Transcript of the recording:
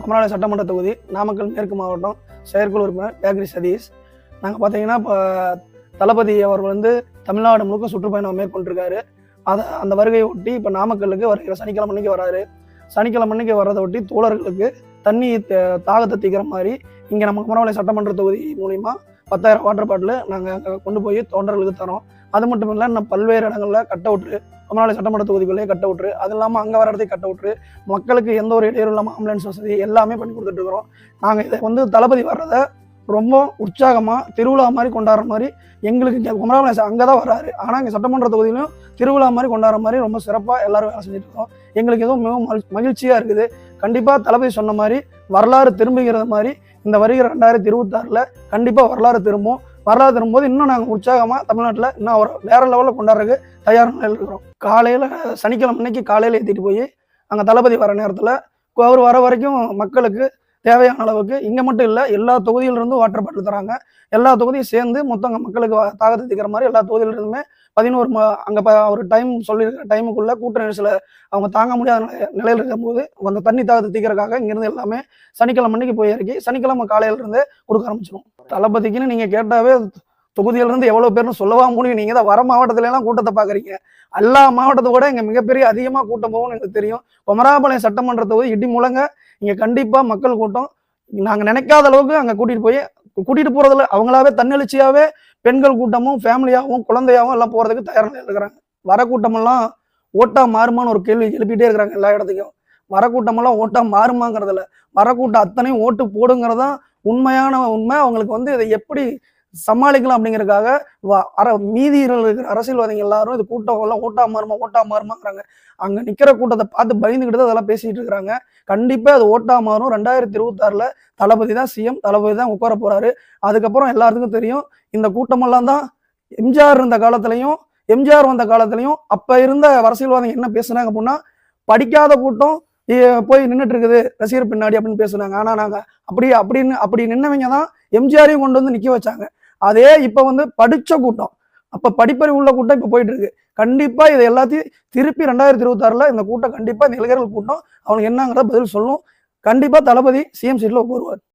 குமராலய சட்டமன்ற தொகுதி நாமக்கல் மேற்கு மாவட்டம் செயற்குழு உறுப்பினர் பேக்கரி சதீஷ். நாங்கள் பார்த்தீங்கன்னா இப்போ தளபதி அவர் வந்து தமிழ்நாடு முழுக்க சுற்றுப்பயணம் மேற்கொண்டிருக்காரு. அதை அந்த வருகையை ஒட்டி இப்போ நாமக்கல்லுக்கு வருகிற சனிக்கிழமை அன்னைக்கு வராரு. சனிக்கிழமை அன்னைக்கு வர்றதை ஒட்டி தோழர்களுக்கு தண்ணி த- தாகத்தை தீக்கிற மாதிரி இங்கே நம்ம குமரவாளி சட்டமன்ற தொகுதி மூலிமா பத்தாயிரம் வாட்டர் பாட்டில் நாங்கள் கொண்டு போய் தொண்டர்களுக்கு தரோம். அது மட்டும் இல்லை இன்னும் பல்வேறு இடங்களில் கட் அவுட்டு குமரவாளி சட்டமன்ற தொகுதிக்குள்ளேயே கட் அவுட்ரு அது இல்லாமல் அங்கே வர இடத்துக்கு கட் அவுட்ரு மக்களுக்கு எந்த ஒரு இடையூறு இல்லாமல் ஆம்புலன்ஸ் வசதி எல்லாமே பண்ணி கொடுத்துட்டு இருக்கிறோம். நாங்கள் இதை வந்து தளபதி வர்றதை ரொம்ப உற்சாகமாக திருவிழா மாதிரி கொண்டாடுற மாதிரி எங்களுக்கு இங்கே குமராமலை அங்கே தான் வராரு ஆனால் இங்கே சட்டமன்ற தொகுதியிலும் திருவிழா மாதிரி கொண்டாடுற மாதிரி ரொம்ப சிறப்பாக எல்லாரும் வேலை செஞ்சுட்டு இருக்கோம். எங்களுக்கு எதுவும் மிகவும் மகிழ்ச்சியாக இருக்குது. கண்டிப்பாக தளபதி சொன்ன மாதிரி வரலாறு திரும்புகிறது மாதிரி இந்த வருகிற ரெண்டாயிரத்தி இருபத்தாறில் கண்டிப்பாக வரலாறு திரும்பும். வரலாறு போது இன்னும் நாங்கள் உற்சாகமாக தமிழ்நாட்டில் இன்னும் ஒரு வேற லெவலில் கொண்டாடுறதுக்கு தயார் நிலையில் இருக்கிறோம். காலையில் சனிக்கிழமை அன்னைக்கு காலையில் ஏற்றிட்டு போய் அங்கே தளபதி வர நேரத்தில் அவர் வர வரைக்கும் மக்களுக்கு தேவையான அளவுக்கு இங்கே மட்டும் இல்லை எல்லா தொகுதியிலிருந்தும் வாட்டர் பாட்டில் தராங்க. எல்லா தொகுதியும் சேர்ந்து மொத்தம் மக்களுக்கு தாகத்தை தீக்கிற மாதிரி எல்லா தொகுதியிலிருந்துமே பதினோரு ம அங்கே ஒரு டைம் சொல்லியிருக்கிற டைமுக்குள்ளே கூட்ட நெரிசலில் அவங்க தாங்க முடியாத நிலையில் இருக்கும்போது அந்த தண்ணி தாகத்தை தீக்கிறக்காக இங்கேருந்து எல்லாமே சனிக்கிழமை அன்னைக்கு போய் இறக்கி சனிக்கிழமை காலையிலேருந்து கொடுக்க ஆரம்பிச்சிடும் தளபதிக்குன்னு நீங்கள் கேட்டாவே தொகுதியிலிருந்து எவ்வளோ பேர்னு சொல்லவா முடியும். நீங்கள் தான் வர மாவட்டத்துல எல்லாம் கூட்டத்தை பார்க்குறீங்க. எல்லா மாவட்டத்தை விட இங்கே மிகப்பெரிய அதிகமாக கூட்டம் போகும்னு எனக்கு தெரியும். குமராபாளையம் சட்டமன்ற தொகுதி இடி முழங்க இங்கே கண்டிப்பாக மக்கள் கூட்டம். நாங்கள் நினைக்காத அளவுக்கு அங்கே கூட்டிகிட்டு போய் கூட்டிகிட்டு போகிறதுல அவங்களாவே தன்னெழுச்சியாகவே பெண்கள் கூட்டமும் ஃபேமிலியாகவும் குழந்தையாகவும் எல்லாம் போகிறதுக்கு தயார் இருக்கிறாங்க. வர கூட்டமெல்லாம் ஓட்டா மாறுமான்னு ஒரு கேள்வி எழுப்பிட்டே இருக்கிறாங்க எல்லா இடத்துக்கும். வர கூட்டமெல்லாம் ஓட்டா மாறுமாங்கிறதுல வர கூட்டம் அத்தனையும் ஓட்டு போடுங்கிறதான் உண்மையான உண்மை. அவங்களுக்கு வந்து இதை எப்படி சமாளிக்கலாம் அப்படிங்கிறதுக்காக அர மீதி இருக்கிற அரசியல்வாதிகள் எல்லாரும் இது கூட்டம் எல்லாம் ஓட்டா மாறுமா ஓட்டா மாறுமாங்கிறாங்க. அங்க நிக்கிற கூட்டத்தை பார்த்து பயந்துக்கிட்டு தான் அதெல்லாம் பேசிட்டு இருக்கிறாங்க. கண்டிப்பா அது ஓட்டா மாறும். ரெண்டாயிரத்தி இருபத்தாறில் தளபதி தான் சிஎம் தளபதி தான் உட்கார போறாரு. அதுக்கப்புறம் எல்லாத்துக்கும் தெரியும் இந்த கூட்டமெல்லாம் தான் எம்ஜிஆர் இருந்த காலத்துலயும் எம்ஜிஆர் வந்த காலத்துலயும் அப்ப இருந்த அரசியல்வாதிகள் என்ன பேசுனாங்க அப்படின்னா படிக்காத கூட்டம் போய் நின்றுட்டு இருக்குது ரசிகர் பின்னாடி அப்படின்னு பேசுனாங்க. ஆனா நாங்க அப்படி அப்படின்னு அப்படி நின்னவங்க தான் எம்ஜிஆரையும் கொண்டு வந்து நிக்க வச்சாங்க. அதே இப்ப வந்து படிச்ச கூட்டம். அப்ப படிப்பறிவு உள்ள கூட்டம் இப்ப போயிட்டு இருக்கு. கண்டிப்பா இதை எல்லாத்தையும் திருப்பி ரெண்டாயிரத்தி இருபத்தாறுல இந்த கூட்டம் கண்டிப்பா இந்த இளைஞர்கள் கூட்டம். அவனுக்கு என்னங்கிறத பதில் சொல்லும். கண்டிப்பா தளபதி சிஎம் சீட்ல உட்காருவார்.